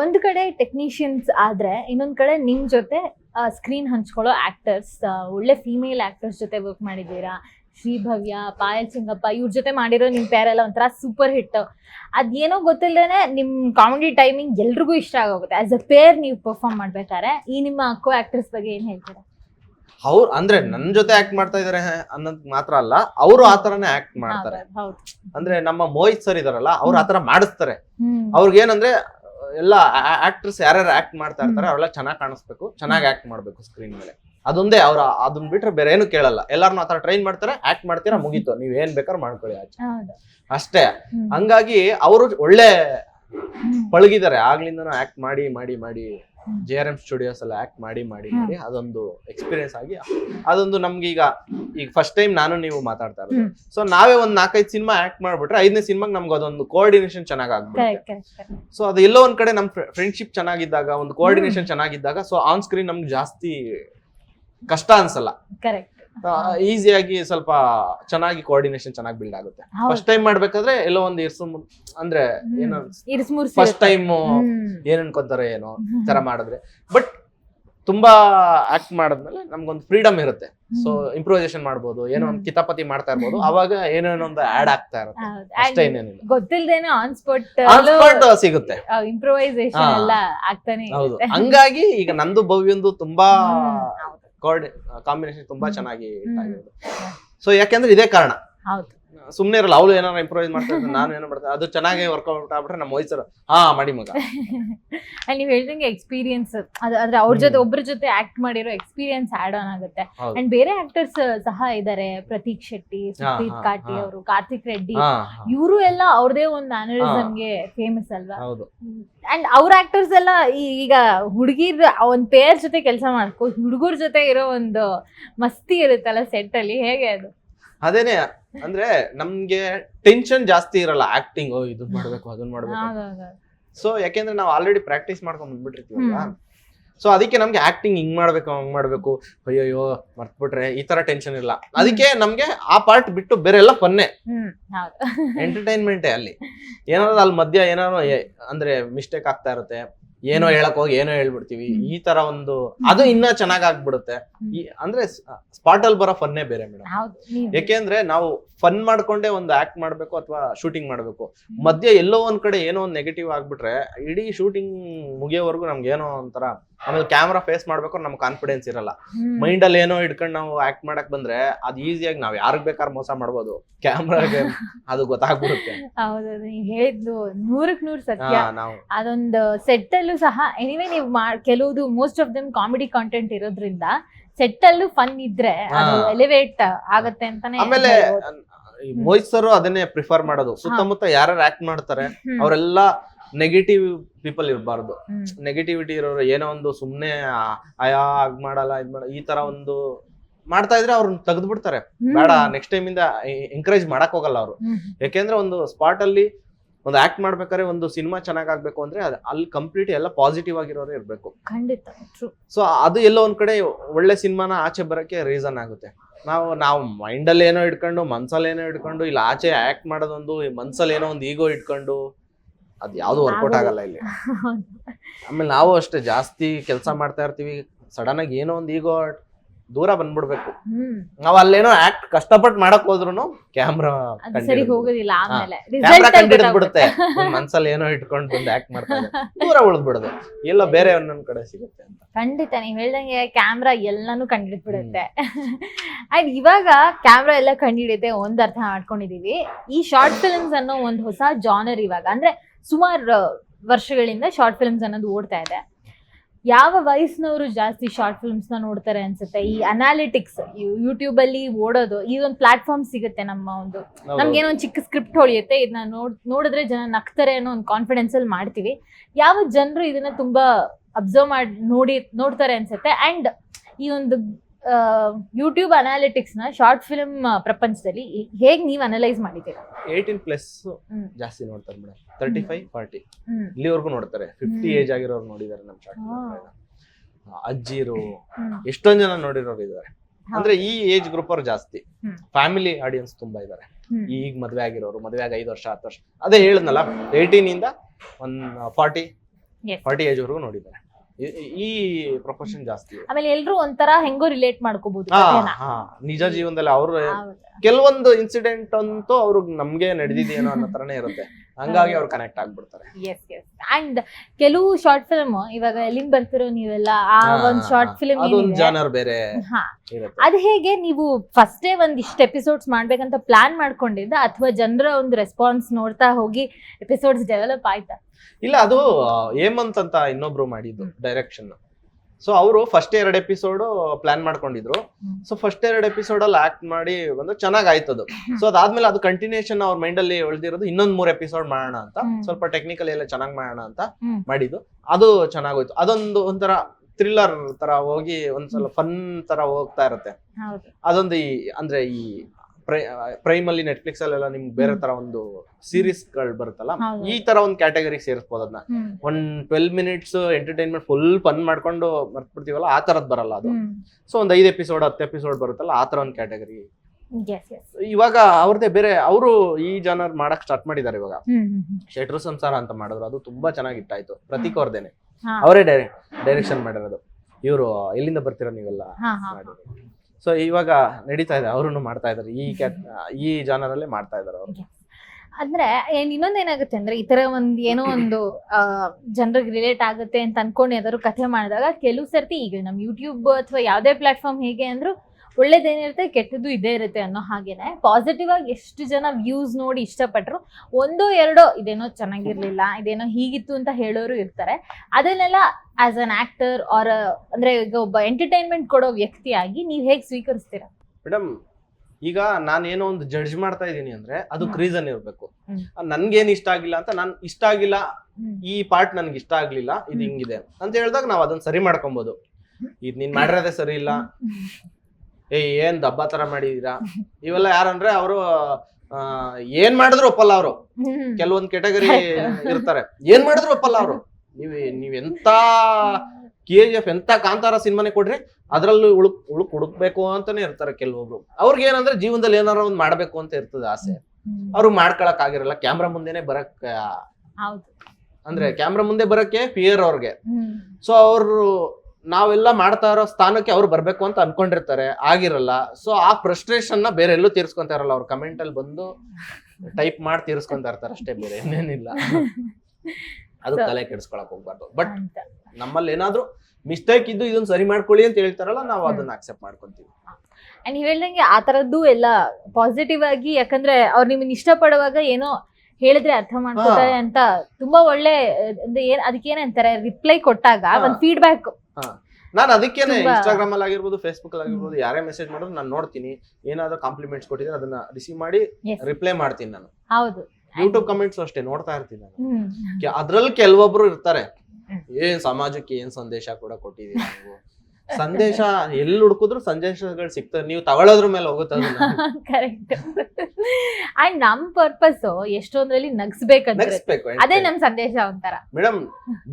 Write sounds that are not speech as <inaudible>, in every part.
ಒಂದ್ ಕಡೆ ಟೆಕ್ನಿಷಿಯನ್ಸ್ ಆದ್ರೆ ಇನ್ನೊಂದ್ ಕಡೆ ನಿಮ್ ಜೊತೆ ಸ್ಕ್ರೀನ್ ಹಂಚ್ಕೊಳ್ಳೋ ಆಕ್ಟರ್ಸ್ ಒಳ್ಳೆ ಫೀಮೇಲ್ ಆಕ್ಟರ್ಸ್ ಜೊತೆ ವರ್ಕ್ ಮಾಡಿದ್ದೀರಾ? ಶ್ರೀಭವ್ಯ ಪಾಯಲ್ ಸಿಂಗಪ್ಪ ಇವ್ರ ಜೊತೆ ಮಾಡಿರೋ ನಿಮ್ ಪ್ಯಾರೆಲ್ಲ ಒಂಥರ ಸೂಪರ್ ಹಿಟ್ ಅದೇನೋ ಗೊತ್ತಿಲ್ಲದೇ ನಿಮ್ ಕಾಮಿಡಿ ಟೈಮಿಂಗ್ ಎಲ್ರಿಗೂ ಇಷ್ಟ ಆಗೋಗುತ್ತೆ. ಆಸ್ ಅ ಪೇರ್ ನೀವು ಪರ್ಫಾರ್ಮ್ ಮಾಡ್ಬೇಕಾದ್ರೆ ಈ ನಿಮ್ಮ ಕೋ ಆಕ್ಟರ್ಸ್ ಬಗ್ಗೆ ಏನ್ ಹೇಳ್ತೀರಾ? ಅವ್ರು ಅಂದ್ರೆ ನನ್ನ ಜೊತೆ ಆಕ್ಟ್ ಮಾಡ್ತಾ ಇದಾರೆ ಅನ್ನೋದ್ ಮಾತ್ರ ಅಲ್ಲ ಅವರು ಆತರನೇ ಆಕ್ಟ್ ಮಾಡ್ತಾರೆ. ಅಂದ್ರೆ ನಮ್ಮ ಮೋಹಿತ್ ಸರ್ ಇದಾರಲ್ಲ ಅವ್ರು ಆತರ ಮಾಡಿಸ್ತಾರೆ. ಅವ್ರಿಗೇನಂದ್ರೆ ಅವ್ರಿಗೆ ಏನಂದ್ರೆ ಎಲ್ಲ ಆಕ್ಟ್ರೆಸ್ ಯಾರ್ಯಾರು ಆಕ್ಟ್ ಮಾಡ್ತಾ ಇರ್ತಾರೆ ಅವರೆಲ್ಲ ಚೆನ್ನಾಗಿ ಕಾಣಿಸ್ಬೇಕು ಚೆನ್ನಾಗಿ ಆಕ್ಟ್ ಮಾಡ್ಬೇಕು ಸ್ಕ್ರೀನ್ ಮೇಲೆ. ಅದೊಂದೇ ಅವ್ರ ಅದನ್ನ ಬಿಟ್ರೆ ಬೇರೆ ಏನು ಕೇಳಲ್ಲ. ಎಲ್ಲಾರನ್ನೂ ಆತರ ಟ್ರೈನ್ ಮಾಡ್ತಾರೆ ಆಕ್ಟ್ ಮಾಡ್ತೀರಾ ಮುಗೀತು. ನೀವ್ ಏನ್ ಬೇಕಾದ್ರೂ ಮಾಡ್ಕೊಳ್ಳಿ ಆಚೆ. ಅಷ್ಟೇ. ಹಂಗಾಗಿ ಅವರು ಒಳ್ಳೆ. ಪಳಗಿದ್ದಾರೆ. ಆಗ್ಲಿಂದನೂ ಆಕ್ಟ್ ಮಾಡಿ ಮಾಡಿ ಮಾಡಿ. ಜೆ ಆರ್ ಎಂ ಸ್ಟುಡಿಯೋಸ್ ಎಲ್ಲ ಆಕ್ಟ್ ಮಾಡಿ ಮಾಡಿ. ಮಾಡಿ ಅದೊಂದು ಎಕ್ಸ್ಪೀರಿಯನ್ಸ್ ಆಗಿ ಅದೊಂದು ನಮ್ಗೆ ಈಗ ಈಗ ಫಸ್ಟ್ ಟೈಮ್ ನಾನು ನೀವು ಮಾತಾಡ್ತಾ ಇರೋದು ಸೊ ನಾವೇ ಒಂದ್ ನಾಲ್ಕೈದು ಸಿನಿಮಾ ಆಕ್ಟ್ ಮಾಡ್ಬಿಟ್ರೆ ಐದನೇ ಸಿನಿಮಾಗೆ ನಮ್ಗೆ ಅದೊಂದು ಕೋಆರ್ಡಿನೇಷನ್ ಚೆನ್ನಾಗಿ ಆಗ್ಬಿಡುತ್ತೆ. ಸೊ ಅದು ಎಲ್ಲೋ ಒಂದ್ ಕಡೆ ನಮ್ ಫ್ರೆಂಡ್ಶಿಪ್ ಚೆನ್ನಾಗಿದ್ದಾಗ ಒಂದು ಕೋಆರ್ಡಿನೇಷನ್ ಚೆನ್ನಾಗಿದ್ದಾಗ ಸೊ ಆನ್ ಸ್ಕ್ರೀನ್ ನಮ್ಗೆ ಜಾಸ್ತಿ ಕಷ್ಟ ಅನ್ಸಲ್ಲ Correct. ಈಸಿಯಾಗಿ ಸ್ವಲ್ಪ ಚೆನ್ನಾಗಿ ಕೋಆರ್ಡಿನೇಷನ್ ಚೆನ್ನಾಗಿ ಬಿಲ್ಡ್ ಆಗುತ್ತೆ. ಫಸ್ಟ್ ಟೈಮ್ ಮಾಡ್ಬೇಕಾದ್ರೆ ಎಲ್ಲೋ ಒಂದು ಇರ್ಸು ಅಂದ್ರೆ. ಏನೋ ಫಸ್ಟ್ ಟೈಮ್. ಏನ್ ಅನ್ಕೊಂತಾರೆ ಏನೋ ತರ ಮಾಡಿದ್ರೆ. ಬಟ್ ತುಂಬಾ ಆಕ್ಟ್ ಮಾಡಿದ್ಮೇಲೆ ನಮ್ಗೊಂದು ಫ್ರೀಡಮ್ ಇರುತ್ತೆ. ಸೊ ಇಂಪ್ರೂವೈಸೇಷನ್ ಮಾಡ್ಬೋದು ಏನೋ ಒಂದು. ಕಿತಾಪತಿ ಮಾಡ್ತಾ ಇರ್ಬೋದು. ಅವಾಗ ಏನೇನೋ ಒಂದು ಆಡ್ ಆಗ್ತಾ ಇರುತ್ತೆ. ಅಷ್ಟೇ ಏನಿಲ್ಲ ಗೊತ್ತಿಲ್ಲದೇನೋ ಆನ್ ಸ್ಪಾಟ್ ಆನ್ ಸ್ಪಾಟ್ ಸಿಗುತ್ತೆ. ಇಂಪ್ರೂವೈಸೇಷನ್. ಎಲ್ಲ ಆಗ್ತಾನೆ ಹೌದು. ಇರುತ್ತೆ. ಹಂಗಾಗಿ ಈಗ ನಂದು ಭವ್ಯಂದು ತುಂಬಾ ಹೌದು. ಕಾಂಬಿನೇಷನ್ ತುಂಬಾ. ಚೆನ್ನಾಗಿ. ಸೊ ಯಾಕೆಂದ್ರೆ ಇದೇ ಕಾರಣ ಹೌದು ಸುಮ್ನೆ ಇರಲ್ಲ ಅವಳು ಏನಾರ ಇಂಪ್ರೂವೈಸ್ ಮಾಡ್ತಾರೆ ನಾನು ಏನೋ ಮಾಡ್ತಾರೆ ಅದು ಚೆನ್ನಾಗಿ ವರ್ಕೌಟ್ ಆಗ್ಬಿಟ್ರೆ ನಮ್ಮ ವಯಸ್ಸರು ಹಾ ಮಾಡಿ ಮಗ. ಅಲ್ಲಿ ನೀವು ಹೇಳ್ದಂಗೆ ಎಕ್ಸ್ಪೀರಿಯನ್ಸ್ ಅಂದ್ರೆ ಅವ್ರ ಜೊತೆ ಒಬ್ಬರ ಜೊತೆ ಆಕ್ಟ್ ಮಾಡಿರೋ ಎಕ್ಸ್ಪೀರಿಯನ್ಸ್ ಆಡ್ ಆನ್ ಆಗುತ್ತೆ. ಅಂಡ್ ಬೇರೆ ಆಕ್ಟರ್ಸ್ ಸಹ ಇದಾರೆ ಪ್ರತೀಕ್ ಶೆಟ್ಟಿ ಸುಪ್ರೀತ್ ಕಾಟಿ. ಅವರು ಕಾರ್ತಿಕ್ ರೆಡ್ಡಿ. ಇವರು ಎಲ್ಲ ಅವ್ರದೇ ಒಂದು ಮ್ಯಾನರಿಸಮ್ಗೆ ಫೇಮಸ್ ಅಲ್ವಾ? ಅಂಡ್ ಅವ್ರ ಆಕ್ಟರ್ಸ್ ಎಲ್ಲ ಈಗ ಹುಡುಗಿರ್ ಒಂದ್ ಪೇರ್ ಜೊತೆ ಕೆಲಸ ಮಾಡ್ಕೊ ಹುಡುಗರ ಜೊತೆ ಇರೋ ಒಂದು ಮಸ್ತಿ ಇರುತ್ತಲ್ಲ ಸೆಟ್ ಅಲ್ಲಿ ಹೇಗೆ ಅದು? ಅದೇನೆ ಅಂದ್ರೆ ನಮ್ಗೆ ಟೆನ್ಷನ್ ಜಾಸ್ತಿ ಇರಲ್ಲ ಆಕ್ಟಿಂಗ್ ಇದನ್ ಮಾಡ್ಬೇಕು ಅದನ್ ಮಾಡ್ಬೇಕು. ಸೊ ಯಾಕೆಂದ್ರೆ ನಾವು ಆಲ್ರೆಡಿ ಪ್ರಾಕ್ಟೀಸ್ ಮಾಡ್ಕೊಂಡ್ ಬಂದ್ಬಿಟ್ಟಿರ್ತೀವಲ್ಲ. ಸೊ ಅದಕ್ಕೆ ನಮ್ಗೆ ಆಕ್ಟಿಂಗ್ ಹಿಂಗ್ ಮಾಡ್ಬೇಕು ಹಂಗ್ ಮಾಡ್ಬೇಕು. ಅಯ್ಯಯ್ಯೋ ಮರ್ತ್ಬಿಟ್ರೆ ಈ ತರ ಟೆನ್ಷನ್ ಇಲ್ಲ ಅದಕ್ಕೆ ನಮ್ಗೆ ಆ ಪಾರ್ಟ್ ಬಿಟ್ಟು ಬೇರೆ ಎಲ್ಲ ಫನ್ನೇ ಎಂಟರ್ಟೈನ್ಮೆಂಟೇ ಅಲ್ಲಿ. ಏನಾದ್ರು ಅಲ್ಲಿ ಮಧ್ಯ ಏನಾದ್ರು ಅಂದ್ರೆ ಮಿಸ್ಟೇಕ್ ಆಗ್ತಾ ಇರುತ್ತೆ. ಏನೋ ಹೇಳಕ್ ಹೋಗಿ ಏನೋ ಹೇಳ್ಬಿಡ್ತೀವಿ. ಈ ತರ ಒಂದು ಅದು ಇನ್ನ ಚೆನ್ನಾಗ್ ಆಗ್ಬಿಡುತ್ತೆ. ಈ ಅಂದ್ರೆ ಸ್ಪಾಟ್ ಅಲ್ಲಿ ಬರೋ ಫನ್ನೇ ಬೇರೆ ಮೇಡಮ್. ಯಾಕೆಂದ್ರೆ ನಾವು. ಫನ್ ಮಾಡ್ಕೊಂಡೇ ಒಂದು ಆಕ್ಟ್ ಮಾಡ್ಬೇಕು ಅಥವಾ ಶೂಟಿಂಗ್ ಮಾಡ್ಬೇಕು. ಮಧ್ಯೆ ಎಲ್ಲೋ ಒಂದ್ ಕಡೆ ಏನೋ ಒಂದ್ ನೆಗೆಟಿವ್ ಆಗ್ಬಿಟ್ರೆ ಇಡೀ ಶೂಟಿಂಗ್ ಮುಗಿಯೋವರೆಗೂ ನಮ್ಗೆ ಏನೋ ಒಂಥರ ಆಮೇಲೆ ಕ್ಯಾಮ್ರಾ ಫೇಸ್ ಮಾಡ್ಬೇಕು ನಮ್ಗೆ ಕಾನ್ಫಿಡೆನ್ಸ್ ಇರಲ್ಲ. ಮೈಂಡ್ ಅಲ್ಲಿ ಏನೋ ಇಟ್ಕೊಂಡು ನಾವು ಆಕ್ಟ್ ಮಾಡಕ್ ಬಂದ್ರೆ ಅದ್ ಈಸಿಯಾಗಿ ನಾವ್ ಯಾರಿಗ್ ಬೇಕಾದ್ರೆ ಮೋಸ ಮಾಡ್ಬೋದು. ಕ್ಯಾಮ್ರಾಗೆ <laughs> ಅದು ಗೊತ್ತಾಗ್ಬಿಡುತ್ತೆ. ಹೌದು ನೀವು ಹೇಳಿದ್ದು ನೂರಕ್ ನೂರ್ ಸತ್ಯ. ನಾವು. ಅದೊಂದು ಸೆಟ್ ಅಲ್ಲೂ ಸಹ ಎನಿವೆ ನೀವು ಕೆಲವುದು most of them comedy content ಇರೋದ್ರಿಂದ ಸೆಟ್ ಅಲ್ಲೂ ಫನ್ ಇದ್ರೆ ಅದು ಎಲಿವೇಟ್ ಆಗತ್ತೆ ಅಂತಾನೆ ಆಮೇಲೆ ಹೇಳ್ಬೋದು. ಮೋಹಿತ್ ಸರ್ ಅದನ್ನೇ ಪ್ರಿಫರ್ ಮಾಡೋದು. ಸುತ್ತಮುತ್ತ ಯಾರ್ಯಾರು ಆಕ್ಟ್ ಮಾಡ್ತಾರೆ ಅವರೆಲ್ಲ ನೆಗೆಟಿವ್ ಪೀಪಲ್ ಇರಬಾರ್ದು. ನೆಗೆಟಿವಿಟಿ ಇರೋರು ಏನೋ ಒಂದು ಸುಮ್ನೆ ಆಯಾ ಆಗ್ ಮಾಡಲ್ಲ ಇದ್ ಮಾಡ ಈ ತರ ಒಂದು ಮಾಡ್ತಾ ಇದ್ರೆ ಅವ್ರನ್ನ ತೆಗೆದು ಬಿಡ್ತಾರೆ ಬೇಡ ನೆಕ್ಸ್ಟ್ ಟೈಮ್ ಇಂದ ಎಂಕರೇಜ್ ಮಾಡಕ್ ಹೋಗಲ್ಲ ಅವರು. ಯಾಕೆಂದ್ರೆ ಒಂದು ಸ್ಪಾಟ್ ಅಲ್ಲಿ ಒಂದು ಆಕ್ಟ್ ಮಾಡ್ಬೇಕಾದ್ರೆ ಒಂದು ಸಿನಿಮಾ ಚೆನ್ನಾಗ್ ಆಗ್ಬೇಕು ಅಂದ್ರೆ ಅಲ್ಲಿ ಕಂಪ್ಲೀಟ್ ಎಲ್ಲ ಪಾಸಿಟಿವ್ ಆಗಿರೋರೇ ಇರ್ಬೇಕು. ಖಂಡಿತ ಸೊ ಅದು ಎಲ್ಲೋ ಒಂದ್ ಕಡೆ ಒಳ್ಳೆ ಸಿನಿಮಾನ ಆಚೆ ಬರಕ್ಕೆ ರೀಸನ್ ಆಗುತ್ತೆ. ನಾವು ನಾವು ಮೈಂಡಲ್ಲಿ ಏನೋ ಇಟ್ಕೊಂಡು ಮನ್ಸಲ್ಲಿ ಏನೋ ಇಟ್ಕೊಂಡು ಇಲ್ಲ ಆಚೆ ಆಕ್ಟ್ ಮಾಡೋದೊಂದು ಮನ್ಸಲ್ಲಿ ಏನೋ ಒಂದು ಈಗೋ ಇಟ್ಕೊಂಡು ಅದ್ ಯಾವ್ದು ವರ್ಕೌಟ್ ಆಗಲ್ಲ ಇಲ್ಲಿ. ಆಮೇಲೆ ನಾವು ಅಷ್ಟೇ ಜಾಸ್ತಿ ಕೆಲಸ ಮಾಡ್ತಾ ಇರ್ತೀವಿ. ಸಡನ್ ಆಗಿ ಏನೋ ಒಂದು ಈಗೋ ದೂರ ಬಂದ್ಬಿಡ್ಬೇಕು. ನಾವು ಅಲ್ಲೇನೋ ಆಕ್ಟ್ ಕಷ್ಟಪಟ್ಟು ಮಾಡಕ್ ಹೋದ್ರು ಕ್ಯಾಮ್ರಾ ಸರಿ ಹೋಗೋದಿಲ್ಲ ಆಮೇಲೆ ಕ್ಯಾಮ್ರಾ ಕಂಡಿಡ್ಬಿಡುತ್ತೆ ಮನ್ಸಲ್ಲಿ ಏನೋ ಇಟ್ಕೊಂಡು ಬಂದು ಆಕ್ಟ್ ಮಾಡ್ತಾರೆ ದೂರ ಉಳಿದ್ಬಿಡೋದು ಎಲ್ಲ ಬೇರೆ ಒಂದೊಂದ್ ಕಡೆ ಸಿಗುತ್ತೆ ಅಂತ. ಖಂಡಿತ ನೀವ್ ಹೇಳ್ದಂಗೆ ಕ್ಯಾಮ್ರಾ ಎಲ್ಲಾನು ಕಂಡಿಡ್ಬಿಡುತ್ತೆ ಅಂಡ್ ಇವಾಗ ಕ್ಯಾಮ್ರಾ ಎಲ್ಲ ಕಂಡಿಡಿದೆ ಒಂದ್ ಅರ್ಥ ಮಾಡ್ಕೊಂಡಿದೀವಿ. ಈ ಶಾರ್ಟ್ ಫಿಲ್ಮ್ಸ್ ಅನ್ನೋ ಒಂದ್ ಹೊಸ ಜಾನರ್ ಇವಾಗ. ಅಂದ್ರೆ ಸುಮಾರು ವರ್ಷಗಳಿಂದ ಶಾರ್ಟ್ ಫಿಲ್ಮ್ಸ್ ಅನ್ನೋದು ಓಡ್ತಾ ಇದೆ. ಯಾವ ವಯಸ್ಸಿನವರು ಜಾಸ್ತಿ ಶಾರ್ಟ್ ಫಿಲ್ಮ್ಸ್ನ ನೋಡ್ತಾರೆ ಅನ್ಸುತ್ತೆ? ಈ ಅನಾಲಿಟಿಕ್ಸ್ ಯೂಟ್ಯೂಬ್ ಅಲ್ಲಿ ಓಡೋದು ಈ ಒಂದು ಪ್ಲಾಟ್ಫಾರ್ಮ್ ಸಿಗುತ್ತೆ ನಮ್ಮ ಒಂದು. ನಮ್ಗೆ ಏನೋ ಒಂದು ಚಿಕ್ಕ ಸ್ಕ್ರಿಪ್ಟ್ ಹೊಳಿಯುತ್ತೆ ಇದನ್ನ ನೋಡ್ ನೋಡಿದ್ರೆ ಜನ ನಗ್ತಾರೆ ಅನ್ನೋ ಒಂದು ಕಾನ್ಫಿಡೆನ್ಸ್ ಅಲ್ಲಿ ಮಾಡ್ತೀವಿ. ಯಾವ ಜನರು ಇದನ್ನ ತುಂಬಾ ಅಬ್ಸರ್ವ್ ಮಾಡಿ ನೋಡಿ ನೋಡ್ತಾರೆ ಅನ್ಸುತ್ತೆ. ಅಂಡ್ ಈ ಒಂದು ಯೂಟ್ಯೂಬ್ ಅನಾಲಿಟಿಕ್ಸ್ನ ಶಾರ್ಟ್ ಫಿಲ್ಮ್ ಪ್ರಪಂಚದಲ್ಲಿ ಹೇಗೆ ನೀವು ಅನಲೈಸ್ ಮಾಡಿದ್ದೀರಾ ಏಯ್ಟೀನ್ ಪ್ಲಸ್. ಜಾಸ್ತಿ ನೋಡ್ತಾರೆ ಮೇಡಮ್ ತರ್ಟಿ ಫೈವ್ ಫಾರ್ಟಿ ಇಲ್ಲಿವರೆಗೂ ನೋಡ್ತಾರೆ ಫಿಫ್ಟಿ. ಏಜ್ ಆಗಿರೋರು ನೋಡಿದ್ದಾರೆ ನಮ್ಮ ಶಾರ್ಟ್. ಅಜ್ಜಿರು ಎಷ್ಟೊಂದು ಜನ ನೋಡಿರೋರು ಇದ್ದಾರೆ. ಅಂದ್ರೆ ಈ ಏಜ್ ಗ್ರೂಪ್ ಅವ್ರು ಜಾಸ್ತಿ. ಫ್ಯಾಮಿಲಿ ಆಡಿಯನ್ಸ್ ತುಂಬಾ ಇದಾರೆ ಹ್ಮ್. ಈಗ ಮದ್ವೆ ಆಗಿರೋರು ಮದ್ವೆ ಆಗಿ ಐದು ವರ್ಷ ಹತ್ತು ವರ್ಷ ಅದೇ ಹೇಳಿದ್ನಲ್ಲ ಏಯ್ಟೀನ್ ಇಂದ ಒಂದ್ ಫಾರ್ಟಿ. ಫಾರ್ಟಿ ಏಜ್ ವರೆಗೂ ನೋಡಿದ್ದಾರೆ ಈ- ಪ್ರೊಫೆಷನ್ ಜಾಸ್ತಿ. ಆಮೇಲೆ ಎಲ್ರು ಒಂಥರ ಹೆಂಗೋ ರಿಲೇಟ್ ಮಾಡ್ಕೋಬಹುದು ನಿಜ ಜೀವನದಲ್ಲಿ ಅವ್ರು ಕೆಲವೊಂದು ಇನ್ಸಿಡೆಂಟ್ ಅಂತೂ ಅವ್ರಿಗೆ ನಮ್ಗೆ ನಡೆದಿದೆಯೇನೋ ಅನ್ನೋ ತರನೇ ಇರುತ್ತೆ. ಹಂಗಾಗಿ ಅವ್ರು ಕನೆಕ್ಟ್ ಆಗ್ಬಿಡ್ತಾರೆ. ಎಸ್ ಎಸ್ ಅಂಡ್ ಕೆಲವು ಶಾರ್ಟ್ ಫಿಲ್ಮ್ ಇವಾಗ ಎಲ್ಲಿಂದ ಬರ್ತಿರೋ ನೀವೆಲ್ಲ ಆ ಒಂದು ಶಾರ್ಟ್ ಫಿಲ್ಮ್ ಅದೊಂದು ಜಾನರ್ ಬೇರೆ ಅದ್ ಹೇಗೆ ನೀವು ಫಸ್ಟೇ ಒಂದ್ ಇಷ್ಟ ಎಪಿಸೋಡ್ಸ್ ಮಾಡ್ಬೇಕಂತ ಪ್ಲಾನ್ ಮಾಡ್ಕೊಂಡಿದ್ದ ಅಥವಾ ಜನರ ಒಂದು ರೆಸ್ಪಾನ್ಸ್ ನೋಡ್ತಾ ಹೋಗಿ ಎಪಿಸೋಡ್ಸ್ ಡೆವಲಪ್ ಆಯ್ತಾ? ಇಲ್ಲ ಅದು ಹೇಮಂತ್ ಅಂತ ಇನ್ನೊಬ್ರು ಮಾಡಿದ್ದು ಡೈರೆಕ್ಷನ್ ಸೊ ಅವರು ಫಸ್ಟ್ ಎರಡ್ ಎಪಿಸೋಡ್ ಪ್ಲಾನ್ ಮಾಡ್ಕೊಂಡಿದ್ರು. ಸೊ ಫಸ್ಟ್ ಎರಡ್ ಎಪಿಸೋಡ್ ಅಲ್ಲಿ ಆಕ್ಟ್ ಮಾಡಿ ಒಂದು ಚೆನ್ನಾಗ್ ಆಯ್ತದು ಸೊ ಅದಾದ್ಮೇಲೆ ಅದು ಕಂಟಿನ್ಯೂಷನ್ ಅವ್ರ ಮೈಂಡ್ ಅಲ್ಲಿ ಉಳಿದಿರೋದು ಇನ್ನೊಂದ್ ಮೂರ್ ಎಪಿಸೋಡ್ ಮಾಡೋಣ ಅಂತ. ಸ್ವಲ್ಪ ಟೆಕ್ನಿಕಲ್ ಎಲ್ಲ ಚೆನ್ನಾಗ್ ಮಾಡೋಣ ಅಂತ. ಮಾಡಿದ್ದು. ಅದು ಚೆನ್ನಾಗೋಯ್ತು. ಅದೊಂದು ಒಂಥರ ಥ್ರಿಲ್ಲರ್ ತರ ಹೋಗಿ ಒಂದ್ಸಲ ಫನ್ ತರ ಹೋಗ್ತಾ ಇರುತ್ತೆ. ಅದೊಂದು ಈ ಅಂದ್ರೆ ಈ ಪ್ರೈಮ್ ಅಲ್ಲಿ ನೆಟ್ಫ್ಲಿಕ್ಸ್ ಅಲ್ಲೆಲ್ಲ ನಿಮ್ಗೆ ಬೇರೆ ತರ ಒಂದು ಸೀರೀಸ್ಗಳು ಬರುತ್ತಲ್ಲ ಈ ತರ ಒಂದು ಕ್ಯಾಟಗರಿ ಸೇರಿಸಬಹುದು ಅದನ್ನ ಒಂದ್ twelve minutes entertainment full fun ಮಾಡ್ಕೊಂಡು ಮರ್ತ್ಬಿಡ್ತೀವಲ್ಲ ಆ ತರದ್ ಬರಲ್ಲ ಅದು. ಸೊ ಒಂದ್ ಐದ್ ಎಪಿಸೋಡ್ ಹತ್ತು ಎಪಿಸೋಡ್ ಬರುತ್ತಲ್ಲ ಆ ತರ ಒಂದು ಕ್ಯಾಟಗರಿ ಇವಾಗ ಅವ್ರದೇ ಬೇರೆ ಅವರು ಈ ಜನರ್ ಮಾಡಕ್ ಸ್ಟಾರ್ಟ್ ಮಾಡಿದ್ದಾರೆ ಇವಾಗ. ಶೆಟ್ರು ಸಂಸಾರ ಅಂತ ಮಾಡಿದ್ರು ಅದು ತುಂಬಾ ಚೆನ್ನಾಗಿ ಇಟ್ಟಾಯ್ತು ಪ್ರತೀಕ್ ಅವ್ರದೇನೆ. ಅವರೇ ಡೈರೆಕ್ಷನ್ ಮಾಡಿರೋದು. ಇವರು ಎಲ್ಲಿಂದ ಬರ್ತೀರಾ ನೀವೆಲ್ಲ? ಸೊ ಇವಾಗ ನಡೀತಾ ಇದೆ ಅವರು ಮಾಡ್ತಾ ಇದಾರೆ ಈ ಕ್ಯಾಟ್ ಈ ಜಾನರ್ ಅಲ್ಲೇ ಮಾಡ್ತಾ ಇದಾರೆ ಅವರು. ಅಂದ್ರೆ, ಏನ್ ಇನ್ನೊಂದ್ ಏನಾಗುತ್ತೆ ಅಂದ್ರೆ, ಈ ತರ ಒಂದ್ ಏನೋ ಒಂದು ಜನರಿಗೆ ರಿಲೇಟ್ ಆಗುತ್ತೆ ಅಂತ ಅನ್ಕೊಂಡು ಯಾವ್ದಾದ್ರು ಕಥೆ ಮಾಡಿದಾಗ, ಕೆಲವು ಸರ್ತಿ ಈಗ ನಮ್ ಯೂಟ್ಯೂಬ್ ಅಥವಾ ಯಾವ್ದೇ ಪ್ಲಾಟ್ಫಾರ್ಮ್ ಹೇಗೆ ಅಂದ್ರು ಒಳ್ಳೇದೇನಿರುತ್ತೆ ಕೆಟ್ಟದ್ದು ಇದೇ ಇರುತ್ತೆ ಅನ್ನೋ ಹಾಗೇನೆ. ಪಾಸಿಟಿವ್ ಆಗಿ ಎಷ್ಟು ಜನ ವ್ಯೂಸ್ ನೋಡಿ ಇಷ್ಟಪಟ್ಟರು ಒಂದೋ ಎರಡೋ ಇದೇನೋ ಚೆನ್ನಾಗಿರ್ಲಿಲ್ಲ ಇದೇನೋ ಹೀಗಿತ್ತು ಅಂತ ಹೇಳೋರು ಇರ್ತಾರೆ. ಅದನ್ನೆಲ್ಲ ಆಸ್ ಅನ್ ಆಕ್ಟರ್ ಆರ್ ಅಂದ್ರೆ ಈಗ ಒಬ್ಬ ಎಂಟರ್ಟೈನ್ಮೆಂಟ್ ಕೊಡೋ ವ್ಯಕ್ತಿಯಾಗಿ ನೀವು ಹೇಗೆ ಸ್ವೀಕರಿಸ್ತೀರಾ? ಮೇಡಮ್ ಈಗ ನಾನು ಏನೋ ಒಂದು ಜಡ್ಜ್ ಮಾಡ್ತಾ ಇದ್ದೀನಿ ಅಂದ್ರೆ ಅದು. ರೀಸನ್ ಇರಬೇಕು. ನನ್ಗೇನ್ ಇಷ್ಟ ಆಗಿಲ್ಲ ಅಂತ ನಾನು ಇಷ್ಟ ಆಗಿಲ್ಲ ಈ ಪಾರ್ಟ್ ನನ್ಗೆ ಇಷ್ಟ ಆಗ್ಲಿಲ್ಲ ಇದು. ಹಿಂಗಿದೆ ಅಂತ ಹೇಳಿದಾಗ ನಾವ್ ಅದನ್ನ ಸರಿ ಮಾಡ್ಕೊಬಹುದು ಇದು ನೀನ್ ಮಾಡಿರೋದೇ ಸರಿ ಇಲ್ಲ. ಏ ಏನ್ ದಬ್ಬ ತರ ಮಾಡಿದೀರಾ? ಇವೆಲ್ಲ ಯಾರಂದ್ರೆ ಅವರು ಏನ್ ಮಾಡಿದ್ರು ಒಪ್ಪಲ್ಲ ಅವರು. ಕೆಲವೊಂದು ಕೆಟಗರಿ ಇರ್ತಾರೆ. ಏನ್ ಮಾಡಿದ್ರು ಒಪ್ಪಲ್ಲ ಅವರು. ನೀವ್ ನೀವ್ ಎಂತ ಕೆ ಜಿ ಎಫ್ ಎಂತ ಕಾಂತಾರ ಸಿನಿಮಾನೇ ಕೊಡ್ರಿ ಅದ್ರಲ್ಲೂ ಉಳುಕ್ ಉಳುಕ್ ಹುಡುಕ್ಬೇಕು ಅಂತಾನೆ ಇರ್ತಾರೆ ಕೆಲವೊಬ್ರು. ಅವ್ರಿಗೆ ಏನಂದ್ರೆ ಜೀವನದಲ್ಲಿ ಏನಾರ ಒಂದ್ ಮಾಡ್ಬೇಕು ಅಂತ ಇರ್ತದೆ ಆಸೆ. ಅವ್ರು ಮಾಡ್ಕೊಳಕ್ ಆಗಿರಲ್ಲ ಕ್ಯಾಮ್ರಾ ಮುಂದೆನೆ ಬರಕ್ ಅಂದ್ರೆ ಕ್ಯಾಮ್ರಾ ಮುಂದೆ ಬರಕ್ಕೆ ಫಿಯರ್ ಅವ್ರಿಗೆ. ಸೊ ಅವರು ನಾವೆಲ್ಲ ಮಾಡ್ತಾ ಇರೋ ಸ್ಥಾನಕ್ಕೆ ಅವ್ರು ಬರ್ಬೇಕು ಅಂತ ಅನ್ಕೊಂಡಿರ್ತಾರೆ ಆಗಿರಲ್ಲ. ಸೊ ಆ ಫ್ರಸ್ಟ್ರೇಷನ್ನ ಬೇರೆ ಎಲ್ಲೂ ತೀರ್ಸ್ಕೊಂತ ಇರಲ್ಲ. ಅವ್ರು ಕಮೆಂಟ್ ಅಲ್ಲಿ ಬಂದು ಟೈಪ್ ಮಾಡಿ ತೀರ್ಸ್ಕೊಂತ ಇರ್ತಾರೆ ಅಷ್ಟೇ ಬೇರೆ ಏನೇನಿಲ್ಲ ಅದು ತಲೆ ಕೆಡಿಸ್ಕೊಳಕ್ ಹೋಗ್ಬಾರ್ದು. ಬಟ್ ನಮ್ಮಲ್ಲಿ ಏನಾದ್ರೂ ಮಿಸ್ಟೇಕ್ ಇದ್ದು ಇದನ್ನ ಸರಿ ಮಾಡ್ಕೊಳ್ಳಿ ಅಂತ ಹೇಳ್ತಾರಲ್ಲ ನಾವು ಅದನ್ನ ಅಕ್ಸೆಪ್ಟ್ ಮಾಡ್ಕೊಂತೀವಿ. ಅಂಡ್ ಹೇಳ್ದಂಗೆ ಆ ತರದ್ದು ಎಲ್ಲ ಪಾಸಿಟಿವ್ ಆಗಿ ಯಾಕಂದ್ರೆ ಅವ್ರು ನಿಮ್ಮನ್ನ ಇಷ್ಟಪಡುವಾಗ ಏನೋ ಹೇಳಿದ್ರೆ ಅರ್ಥ ಮಾಡ್ಕೊತಾರೆ ಅಂತ ತುಂಬಾ ಒಳ್ಳೆ ಏನ್ ಅದಕ್ಕೆ ಏನಂತಾರೆ ರಿಪ್ಲೈ ಕೊಟ್ಟಾಗ. ಒಂದ್ ಫೀಡ್ಬ್ಯಾಕ್ ನಾನು ಅದಕ್ಕೇನೆ ಇನ್ಸ್ಟಾಗ್ರಾಮ್ ಅಲ್ಲಿ ಆಗಿರ್ಬೋದು ಫೇಸ್ಬುಕ್ ಅಲ್ಲಿ ಆಗಿರ್ಬೋದು ಯಾರೇ ಮೆಸೇಜ್ ಮಾಡಿದ್ರು ನಾನು ನೋಡ್ತೀನಿ. ಏನಾದ್ರು ಕಾಂಪ್ಲಿಮೆಂಟ್ಸ್ ಕೊಟ್ಟಿದ್ರೆ ಅದನ್ನ ರಿಸೀವ್ ಮಾಡಿ. ರಿಪ್ಲೈ ಮಾಡ್ತೀನಿ ನಾನು. ಹೌದು. ಯೂಟ್ಯೂಬ್ ಕಮೆಂಟ್ಸ್ ಅಷ್ಟೇ ನೋಡ್ತಾ ಇರ್ತೀನಿ ನಾನು. ಅದ್ರಲ್ಲಿ ಕೆಲವೊಬ್ರು ಇರ್ತಾರೆ. ಏನ್ ಸಮಾಜಕ್ಕೆ ಏನ್ ಸಂದೇಶ ಕೂಡ ಕೊಟ್ಟಿದೀನಿ ನೀವು? ಸಂದೇಶ ಎಲ್ಲಿ ಹುಡುಕಿದ್ರು ಸಂದೇಶಗಳು ಸಿಗ್ತದೆ ನೀವು ತಗೊಳ್ಳೋದ್ರ ಮೇಲೆ ಹೋಗುತ್ತೆ ಕರೆಕ್ಟ್ ಅಂಡ್ <laughs> ನಮ್ ಪರ್ಪಸ್ ಎಷ್ಟೊಂದ್ರಲ್ಲಿ ನಗ್ಸ್ಬೇಕು ನಗಿಸ್ಬೇಕು ಅದೇ ನಮ್ ಸಂದೇಶ ಒಂಥರ. ಮೇಡಮ್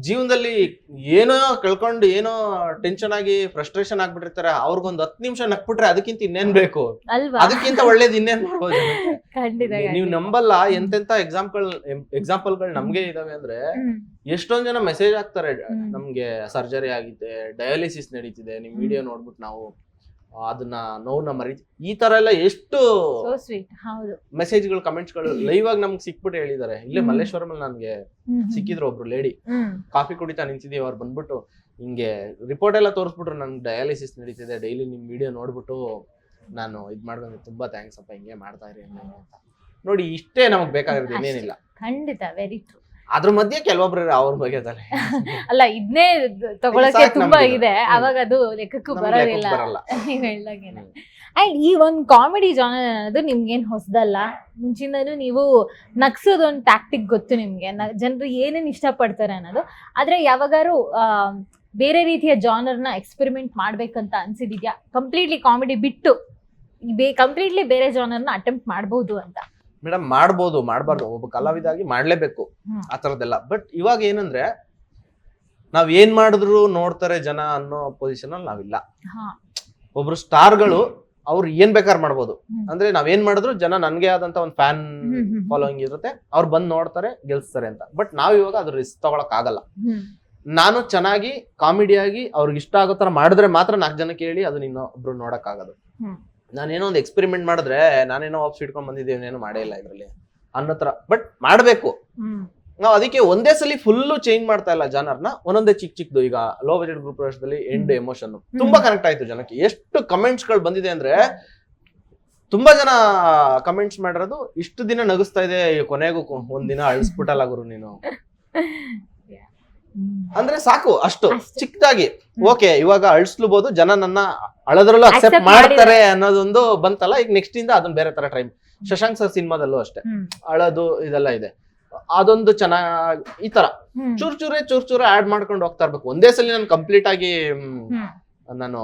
ಜೀವನದಲ್ಲಿ ಏನೋ ಕಳ್ಕೊಂಡು ಏನೋ ಟೆನ್ಷನ್ ಆಗಿ ಫ್ರಸ್ಟ್ರೇಷನ್ ಆಗ್ಬಿಟ್ಟಿರ್ತಾರೆ. ಅವ್ರಿಗೊಂದ್ ಹತ್ತು ನಿಮಿಷ ನಕ್ಬಿಟ್ರೆ ಅದಕ್ಕಿಂತ ಇನ್ನೇನ್ ಬೇಕು? ಅಲ್ವಾ? ಅದಕ್ಕಿಂತ ಒಳ್ಳೇದು ಇನ್ನೇನ್ ಮಾಡ್ಬೋದು? <laughs> ಖಂಡಿತ ನೀವು ನಂಬಲ್ಲ ಎಂತೆಂತ ಎಕ್ಸಾಂಪಲ್ ಎಕ್ಸಾಂಪಲ್ಗಳು ನಮ್ಗೆ ಇದಾವೆ ಅಂದ್ರೆ ಎಷ್ಟೊಂದ್ ಜನ ಮೆಸೇಜ್ ಆಗ್ತಾರೆ. ನಮ್ಗೆ ಸರ್ಜರಿ ಆಗಿದೆ ಡಯಾಲಿಸಿಸ್ ನಡೀತಿದೆ. ನಿಮ್ ವಿಡಿಯೋ ನೋಡ್ಬಿಟ್ಟು ನಾವು ಅದನ್ನ ನೋವ್ನ ಮರಿ ಈ ತರ ಎಲ್ಲ ಎಷ್ಟು ಮೆಸೇಜ್ಗಳು ಕಮೆಂಟ್ಸ್ಗಳು ಲೈವ್ ಆಗಿ ನಮ್ಗೆ ಸಿಕ್ಬಿಟ್ಟು ಹೇಳಿದ್ದಾರೆ ಇಲ್ಲೇ. ಮಲ್ಲೇಶ್ವರಂ ಅಲ್ಲಿ ನನ್ಗೆ. ಸಿಕ್ಕಿದ್ರು ಒಬ್ರು ಲೇಡಿ ಕಾಫಿ ಕುಡಿತಾ ನಿಂತಿದೀವಿ ಅವ್ರು ಬಂದ್ಬಿಟ್ಟು ಹಿಂಗೆ ರಿಪೋರ್ಟ್ ಎಲ್ಲ ತೋರಿಸ್ಬಿಟ್ರು ನನ್ಗೆ ಡಯಾಲಿಸಿಸ್ ನಡೀತಿದೆ. ಡೈಲಿ ನಿಮ್ ವಿಡಿಯೋ ನೋಡ್ಬಿಟ್ಟು ನಾನು ಇದ್ ಮಾಡ್ಕೊಂಡು ತುಂಬಾ ಥ್ಯಾಂಕ್ಸ್ ಅಪ್ಪ ಹಿಂಗೆ ಮಾಡ್ತಾ ಇರಿ ಅಂತ. ನೋಡಿ ಇಷ್ಟೇ ನಮಗ್ ಬೇಕಾಗಿರೋದು ಏನೇನಿಲ್ಲ ಖಂಡಿತ ವೆರಿ ಟ್ರೂ ಅದ್ರ ಮಧ್ಯೆ ಕೆಲವೊಬ್ರು ಅವ್ರ ಬಗ್ಗೆ <laughs> ಅಲ್ಲ ಇದನ್ನೇ ತಗೊಳಕ್ಕೆ ತುಂಬಾ ಇದೆ. ಅವಾಗ ಅದು ಲೆಕ್ಕಕ್ಕೂ ಬರೋದಿಲ್ಲ. <laughs> ಹೇಳ್ದಾಗೇನೆ. ಅಂಡ್ ಈ ಒಂದ್ ಕಾಮಿಡಿ ಜಾನರ್ ಅನ್ನೋದು ನಿಮ್ಗೇನ್ ಹೊಸದಲ್ಲ? ಮುಂಚಿನೂ ನೀವು ನಗ್ಸೋದು ಒಂದು ಟ್ಯಾಕ್ಟಿಕ್ ಗೊತ್ತು ನಿಮ್ಗೆ. ಜನರು ಏನೇನ್ ಇಷ್ಟಪಡ್ತಾರೆ ಅನ್ನೋದು. ಆದ್ರೆ ಯಾವಾಗಾರು ಆ, ಬೇರೆ ರೀತಿಯ ಜಾನರ್ನ ಎಕ್ಸ್ಪೆರಿಮೆಂಟ್ ಮಾಡ್ಬೇಕಂತ ಅನ್ಸಿದ್ಯಾ ಕಂಪ್ಲೀಟ್ಲಿ ಕಾಮಿಡಿ ಬಿಟ್ಟು ಬೇ ಕಂಪ್ಲೀಟ್ಲಿ ಬೇರೆ ಜಾನರ್ನ ಅಟೆಂಪ್ಟ್ ಮಾಡ್ಬೋದು ಅಂತ. ಮೇಡಮ್ ಮಾಡ್ಬೋದು ಮಾಡಬಾರ್ದು. ಒಬ್ಬ ಕಲಾವಿದಾಗಿ ಮಾಡ್ಲೇಬೇಕು ಆ ಥರದ್ದೆಲ್ಲ ಬಟ್ ಇವಾಗ ಏನಂದ್ರೆ ನಾವ್ ಏನ್ ಮಾಡಿದ್ರು ನೋಡ್ತಾರೆ ಜನ ಅನ್ನೋ ಪೊಸಿಷನ್ ಅಲ್ಲಿ ನಾವಿಲ್ಲ. ಒಬ್ರು ಸ್ಟಾರ್ಗಳು ಅವ್ರು ಏನ್ ಬೇಕಾದ್ರೆ ಮಾಡ್ಬೋದು. ಅಂದ್ರೆ ನಾವ್ ಏನ್ ಮಾಡಿದ್ರು ಜನ ನನ್ಗೆ ಆದಂತ ಒಂದು ಫ್ಯಾನ್. ಫಾಲೋಯಿಂಗ್ ಇರುತ್ತೆ. ಅವ್ರು ಬಂದ್ ನೋಡ್ತಾರೆ ಗೆಲ್ಸ್ತಾರೆ ಅಂತ. ಬಟ್ ನಾವ್ ಇವಾಗ ಅದ್ರ ರಿಸ್ಕ್ ತಗೊಳಕ್ ಆಗಲ್ಲ. ನಾನು ಚೆನ್ನಾಗಿ ಕಾಮಿಡಿಯಾಗಿ ಅವ್ರಿಗೆ ಇಷ್ಟ ಆಗೋ ತರ ಮಾಡಿದ್ರೆ ಮಾತ್ರ ನಾಲ್ಕು ಜನ ಕೇಳಿ ಅದನ್ನ ಇನ್ನೊಬ್ರು ನೋಡಕ್ ಆಗೋದು. ನಾನೇನೋ ಒಂದು ಎಕ್ಸ್ಪೆರಿಮೆಂಟ್ ಮಾಡಿದ್ರೆ ನಾನೇನೋ ವಾಪಸ್ ಇಟ್ಕೊಂಡ್ ಬಂದಿದ್ದೀನಿ ಏನೋ ಮಾಡೇ ಇಲ್ಲ ಇದ್ರಲ್ಲಿ ಅನ್ನೋ ತರ ಬಟ್ ಮಾಡ್ಬೇಕು. ನಾವು ಅದಕ್ಕೆ ಒಂದೇ ಸಲ ಫುಲ್ಲು ಚೇಂಜ್ ಮಾಡ್ತಾ ಇಲ್ಲ ಜನರ್ನ ಒಂದೊಂದೇ ಚಿಕ್ಕ ಚಿಕ್ಕದು ಈಗ ಲೋ ಬಜೆಟ್ ಗ್ರೂಪ್ ವರ್ಷದಲ್ಲಿ ಎಂಡ್ ಎಮೋಷನ್ ತುಂಬಾ ಕನೆಕ್ಟ್ ಆಯ್ತು ಜನಕ್ಕೆ. ಎಷ್ಟು ಕಮೆಂಟ್ಸ್ಗಳು ಬಂದಿದೆ ಅಂದ್ರೆ ತುಂಬಾ ಜನ ಕಮೆಂಟ್ಸ್ ಮಾಡಿರೋದು ಇಷ್ಟು ದಿನ ನಗಿಸ್ತಾ ಇದೆ ಕೊನೆಗೂ ಒಂದಿನ ಅಳಿಸ್ಬಿಟ್ಟಲ್ಲ ಗುರು ನೀನು. ಅಂದ್ರೆ ಸಾಕು ಅಷ್ಟು. ಅಷ್ಟೇ. ಚಿಕ್ಕದಾಗಿ ಓಕೆ ಇವಾಗ ಅಳಿಸ್ಲೂಬಹುದು ಜನ ನನ್ನ ಅಳದ್ರಲ್ಲೂ ಅಕ್ಸೆಪ್ಟ್ ಮಾಡ್ತಾರೆ ಅನ್ನೋದೊಂದು ಬಂತಲ್ಲ. ಈಗ ನೆಕ್ಸ್ಟ್ ಇಂದ ಅದನ್ನ ಬೇರೆ ತರ ಟ್ರೈ ಶಶಾಂಕ್ ಸರ್ ಸಿನಿಮಾದಲ್ಲೂ ಅಷ್ಟೇ. ಅಳದು ಇದೆಲ್ಲ ಇದೆ. ಅದೊಂದು ಚೆನ್ನಾಗ್ ಈ ತರ. ಚೂರ್ ಚೂರೇ ಚೂರ್ ಚೂರೇ ಆಡ್ ಮಾಡ್ಕೊಂಡು ಹೋಗ್ತಾ ಇರ್ಬೇಕು. ಒಂದೇ ಸಲ ನಾನು ಕಂಪ್ಲೀಟ್ ಆಗಿ ನಾನು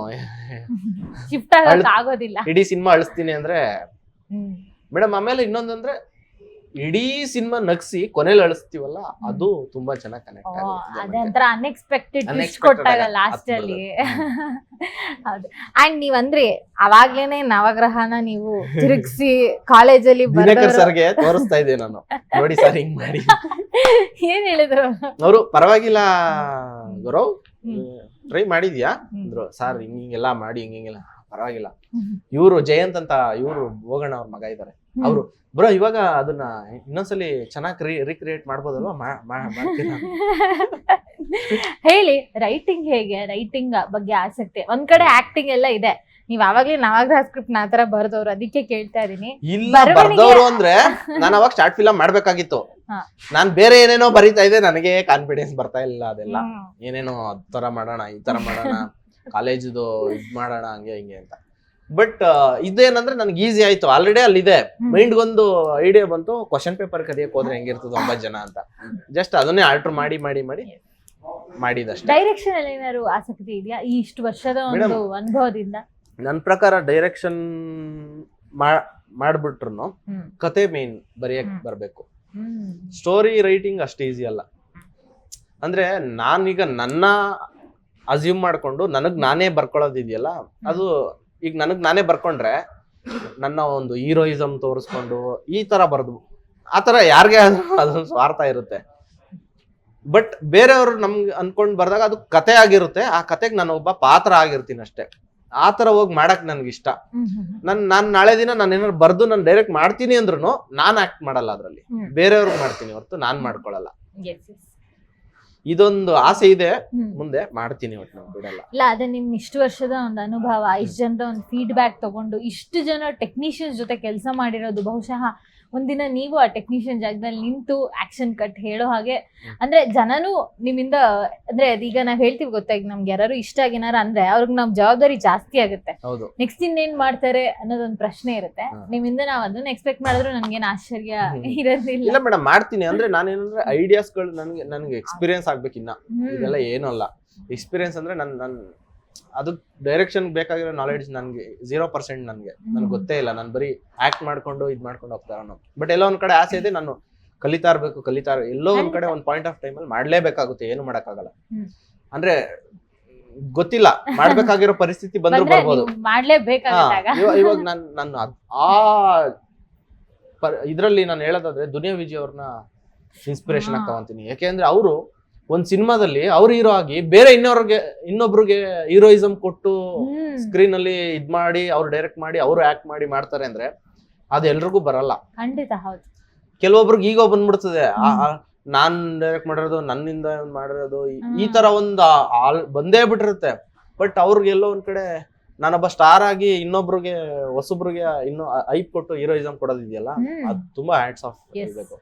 ಇಡೀ ಸಿನಿಮಾ ಅಳಿಸ್ತೀನಿ ಅಂದ್ರೆ. ಮೇಡಮ್ ಆಮೇಲೆ ಇನ್ನೊಂದಂದ್ರೆ ಇಡೀ ಸಿನಿಮಾ ನಗ್ಸಿ ಕೊನೆಲಿ ಅಳಿಸ್ತೀವಲ್ಲ ಅದು ತುಂಬಾ ಚೆನ್ನಾಗಿ ಕನೆಕ್ಟ್ ಅದೊಂತರ ಅನ್ಎಕ್ಸ್ಪೆಕ್ಟೆಡ್ ಕೊಟ್ಟಾಗ ಲಾಸ್ಟ್ ಅಲ್ಲಿ ಹೌದು. ಅಂಡ್ ನೀವಂದ್ರಿ ಅವಾಗ್ಲೇನೆ ನವಗ್ರಹನ ನೀವು ತಿರುಗಿಸಿ ಕಾಲೇಜಲ್ಲಿ ಸರ್ಗೆ ತೋರಿಸ್ತಾ ಇದ್ದೆ ನಾನು. ನೋಡಿ ಸರ್ ಹಿಂಗ್ ಮಾಡಿ. ಏನ್ ಹೇಳಿದ್ರು? ಅವರು ಪರವಾಗಿಲ್ಲ ಗೌರವ್. ಟ್ರೈ ಮಾಡಿದ್ಯಾ. ಅಂದ್ರು ಸರ್ ಹಿಂಗೆಲ್ಲ ಮಾಡಿ ಹಿಂಗೆಲ್ಲ ಪರವಾಗಿಲ್ಲ. ಇವರು ಜಯಂತ್ ಅಂತ ಇವರು ಹೋಗೋಣ ಅವ್ರ ಮಗ ಇದ್ದಾರೆ ಅವರು ಬ್ರೋ ಇವಾಗ ಅದನ್ನ ಇನ್ನೊಂದ್ಸಲಿ ಚೆನ್ನಾಗಿ ರೀಕ್ರಿಯೇಟ್ ಮಾಡ್ಬೋದಲ್ವಾ? ಹೇಳಿ ರೈಟಿಂಗ್ ಹೇಗೆ? ರೈಟಿಂಗ್ ಬಗ್ಗೆ ಆಸಕ್ತಿ. ಒಂದ್ ಕಡೆ ಆಕ್ಟಿಂಗ್ ಎಲ್ಲ ಇದೆ. ನೀವ್ ಅವಾಗ್ಲೇ ನಾವಾಗ ಸ್ಕ್ರಿಪ್ಟ್ ನಾ ತರ ಬರ್ದವ್ರು ಅದಕ್ಕೆ ಕೇಳ್ತಾ ಇದೀನಿ ಇಲ್ಲ ಬರ್ದವ್ರು ಅಂದ್ರೆ ನಾನು ಅವಾಗ ಶಾರ್ಟ್ ಫಿಲಮ್ ಮಾಡ್ಬೇಕಾಗಿತ್ತು. ನಾನ್ ಬೇರೆ ಏನೇನೋ ಬರೀತಾ ಇದ್ದೆ ನನಗೆ ಕಾನ್ಫಿಡೆನ್ಸ್ ಬರ್ತಾ ಇಲ್ಲ ಅದೆಲ್ಲ. ಏನೇನೋ ತರ ಮಾಡೋಣ ಈ ತರ ಮಾಡೋಣ <laughs> ಕಾಲೇಜದು ಇದ್ ಮಾಡೋಣ ಹಂಗೆ ಹಿಂಗೆ ಅಂತ. ಬಟ್ ಇದೇನಂದ್ರೆ ನನ್ಗೆ ಈಸಿ ಆಯ್ತು. ಆಲ್ರೆಡಿ ಅಲ್ಲಿದೆ. ಇದೆ ಮೈಂಡ್ ಒಂದು ಐಡಿಯಾ ಬಂತು. ಕ್ವಶನ್ ಪೇಪರ್ ಕದಿಯಕ್ ಹೋದ್ರೆ ಹೆಂಗಿರ್ತದೆ ಒಂಬತ್ತು ಜನ ಅಂತ. ಜಸ್ಟ್ ಅದನ್ನೇ ಆಲ್ಟರ್ ಮಾಡಿ ಮಾಡಿ ಮಾಡಿ ಮಾಡಿದಷ್ಟೇ. ಡೈರೆಕ್ಷನ್ ಅಲ್ಲಿ ಏನಾದ್ರು ಆಸಕ್ತಿ ಇದೆಯಾ? ಈ ಇಷ್ಟು ವರ್ಷದ ಒಂದು ಅನುಭವದಿಂದ? ನನ್ನ ಪ್ರಕಾರ ಡೈರೆಕ್ಷನ್ ಮಾಡ್ಬಿಟ್ರು ಕತೆ ಮೇನ್ ಬರೆಯಕ್. ಬರ್ಬೇಕು. ಸ್ಟೋರಿ ರೈಟಿಂಗ್ ಅಷ್ಟು ಈಸಿ ಅಲ್ಲ. ಅಂದ್ರೆ ನಾನೀಗ ನನ್ನ ಅಸ್ಯೂಮ್ ಮಾಡ್ಕೊಂಡು ನನಗ್ ನಾನೇ ಬರ್ಕೊಳ್ಳೋದಿದೆಯಲ್ಲ ಅದು ಈಗ ನನಗ್ ನಾನೇ ಬರ್ಕೊಂಡ್ರೆ ನನ್ನ ಒಂದು ಹೀರೋಯಿಸಮ್ ತೋರಿಸ್ಕೊಂಡು ಈ ತರ ಬರ್ದು ಆ ತರ ಯಾರಿಗೆ ಅದೊಂದು ಸ್ವಾರ್ಥ ಇರುತ್ತೆ. ಬಟ್ ಬೇರೆಯವ್ರು ನಮ್ಗೆ ಅನ್ಕೊಂಡ್ ಬರ್ದಾಗ ಅದು ಕತೆ ಆಗಿರುತ್ತೆ. ಆ ಕತೆಗೆ ನಾನು ಒಬ್ಬ ಪಾತ್ರ ಆಗಿರ್ತೀನಿ ಅಷ್ಟೇ. ಆ ತರ ಹೋಗಿ ಮಾಡಕ್ ನನ್ಗೆ ಇಷ್ಟ. ನನ್ ನಾನ್ ನಾಳೆ ದಿನ ನಾನು ಏನಾದ್ರು ಬರ್ದು ನಾನು ಡೈರೆಕ್ಟ್ ಮಾಡ್ತೀನಿ ಅಂದ್ರೂ ನಾನ್ ಆಕ್ಟ್ ಮಾಡಲ್ಲ ಅದ್ರಲ್ಲಿ. ಬೇರೆಯವ್ರಿಗೆ ಮಾಡ್ತೀನಿ ಹೊರತು ನಾನ್ ಮಾಡ್ಕೊಳಲ್ಲ. ಇದೊಂದು ಆಸೆ ಇದೆ. ಮುಂದೆ ಮಾಡ್ತೀನಿ ಇಲ್ಲ ಅದೇ ನಿಮ್ ಇಷ್ಟು ವರ್ಷದ ಒಂದು ಅನುಭವ ಇಷ್ಟು ಜನರ ಒಂದು ಫೀಡ್ಬ್ಯಾಕ್ ತಗೊಂಡು ಇಷ್ಟು ಜನ ಟೆಕ್ನಿಷಿಯನ್ಸ್ ಜೊತೆ ಕೆಲಸ ಮಾಡಿರೋದು ಬಹುಶಃ ಒಂದಿನ ನೀವು ಆ ಟೆಕ್ನಿಷಿಯನ್ ಜಾಗದಲ್ಲಿ ನಿಂತು ಆಕ್ಷನ್ ಕಟ್ ಹೇಳೋ ಹಾಗೆ. ಅಂದ್ರೆ ಜನನು ನಿಮ್ಮಿಂದ ಅಂದ್ರೆ ಈಗ ನಾವ್ ಹೇಳ್ತೀವಿ ಗೊತ್ತಾ ಈಗ ನಮ್ಗೆ ಯಾರು ಇಷ್ಟ ಆಗಿನಾರ ಅಂದ್ರೆ ಅವ್ರಿಗೆ ನಮ್ ಜವಾಬ್ದಾರಿ ಜಾಸ್ತಿ ಆಗುತ್ತೆ. ಹೌದು. ನೆಕ್ಸ್ಟ್ ಏನ್ ಮಾಡ್ತಾರೆ ಅನ್ನೋದೊಂದು ಪ್ರಶ್ನೆ ಇರುತ್ತೆ. ನಿಮ್ಮಿಂದ ನಾವ್ ಅದನ್ನ ಎಕ್ಸ್ಪೆಕ್ಟ್ ಮಾಡಿದ್ರು ನನ್ಗೇನ್ ಆಶ್ಚರ್ಯ. ಇರೋದಿಲ್ಲ. ಇಲ್ಲ ಮೇಡಮ್ ಮಾಡ್ತೀನಿ. ಅಂದ್ರೆ ನಾನೇನಂದ್ರೆ ಐಡಿಯಾಸ್ಗಳು ನನ್ಗೆ ನನ್ಗೆ ಎಕ್ಸ್ಪೀರಿಯನ್ಸ್ ಆಗ್ಬೇಕಿನ್ನ. ಇದೆಲ್ಲ ಏನಲ್ಲ ಅಲ್ಲ. ಎಕ್ಸ್ಪೀರಿಯನ್ಸ್ ಅಂದ್ರೆ ನನ್ ನನ್ ಅದು ಡೈರೆಕ್ಷನ್ ಬೇಕಾಗಿರೋ ನಾಲೆಡ್ಜ್ ನನ್ಗೆ ಜೀರೋ ಪರ್ಸೆಂಟ್ ನನ್ಗೆ. ನನ್ಗೆ ಗೊತ್ತೇ ಇಲ್ಲ. ನಾನು ಬರೀ ಆಕ್ಟ್ ಮಾಡ್ಕೊಂಡು ಇದ್ ಮಾಡ್ಕೊಂಡು ಹೋಗ್ತಾರ ಬಟ್ ಎಲ್ಲೋ ಒಂದ್ ಕಡೆ ಆಸೆ ಇದೆ ನಾನು ಕಲಿತಾ ಇರ್ಬೇಕು ಕಲಿತಾ ಇರ್- ಎಲ್ಲೋ ಒಂದ್ ಕಡೆ ಒಂದ್ ಪಾಯಿಂಟ್ ಆಫ್ ಟೈಮ್ ಅಲ್ಲಿ ಮಾಡ್ಲೇಬೇಕಾಗುತ್ತೆ ಏನು ಮಾಡಕ್ಕಾಗಲ್ಲ. ಅಂದ್ರೆ ಗೊತ್ತಿಲ್ಲ. ಮಾಡ್ಬೇಕಾಗಿರೋ ಪರಿಸ್ಥಿತಿ ಬಂದ್ರೂ ಬಂದ್ರೆ ಬರ್ಬೋದು. ನೀವು ಮಾಡ್ಲೇಬೇಕಾಗತ್ತಾಗ ಇವ- ಇವಾಗ ನಾನು ನಾನು ಅದ್- ಆ ಇದ್ರಲ್ಲಿ ನಾನು ಹೇಳೋದಾದ್ರೆ ದುನಿಯಾ ವಿಜಯ್ ಅವ್ರನ್ನ ಇನ್ಸ್ಪಿರೇಷನ್ ಆಗಿ ಹಾ. ತಗೊಂತೀನಿ ಯಾಕೆಂದ್ರೆ ಅವರು ಒಂದ್ ಸಿನಿಮಾದಲ್ಲಿ ಅವ್ರ ಹೀರೋ ಆಗಿ ಬೇರೆ ಇನ್ನೊಬ್ರಿಗೆ ಇನ್ನೊಬ್ರಿಗೆ ಹೀರೋಯಿಸಮ್ ಕೊಟ್ಟು. ಸ್ಕ್ರೀನ್ ಅಲ್ಲಿ ಇದ್ ಮಾಡಿ ಅವ್ರು ಡೈರೆಕ್ಟ್ ಮಾಡಿ ಅವ್ರು ಆಕ್ಟ್ ಮಾಡಿ ಮಾಡ್ತಾರೆ ಅಂದ್ರೆ ಅದು ಎಲ್ರಿಗೂ ಬರಲ್ಲ. ಖಂಡಿತ ಹೌದು. ಕೆಲವೊಬ್ರಿಗೆ ಈಗ ಬಂದ್ಬಿಡ್ತದೆ. ನಾನ್ ಡೈರೆಕ್ಟ್ ಮಾಡಿರೋದು ನನ್ನಿಂದ ಮಾಡಿರೋದು ಈ- ತರ ಒಂದು ಬಂದೇ ಬಿಟ್ಟಿರುತ್ತೆ. ಬಟ್ ಅವ್ರಿಗೆ ಎಲ್ಲೋ ಒಂದ್ ಕಡೆ ನಾನೊಬ್ಬ ಸ್ಟಾರ್ ಆಗಿ ಇನ್ನೊಬ್ರಿಗೆ ಹೊಸಬ್ರಿಗೆ ಇನ್ನು ಐಪ್ ಕೊಟ್ಟು ಹೀರೋಯಿಸಮ್ ಕೊಡೋದಿದೆಯಲ್ಲ ಅದು ತುಂಬಾ ಹ್ಯಾಂಡ್ಸ್ ಆಫ್. ಇರಬೇಕು.